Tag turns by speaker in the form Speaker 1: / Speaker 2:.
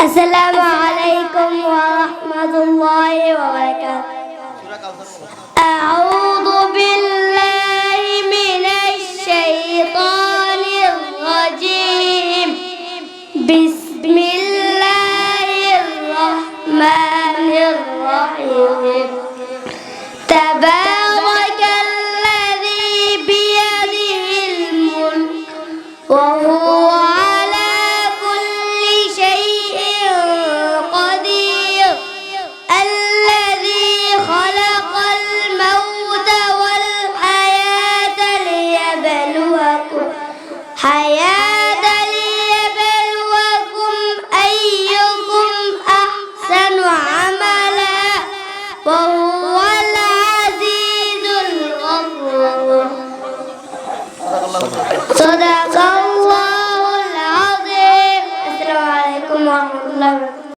Speaker 1: السلام عليكم ورحمة الله وبركاته. أعوذ بالله من الشيطان الرجيم. بسم الله الرحمن الرحيم. تبارك الذي بيده الملك وهو حياة ليبلوكم أيكم أحسن عملا وهو العزيز الغفور. صدق الله العظيم. السلام عليكم ورحمة الله وبركاته.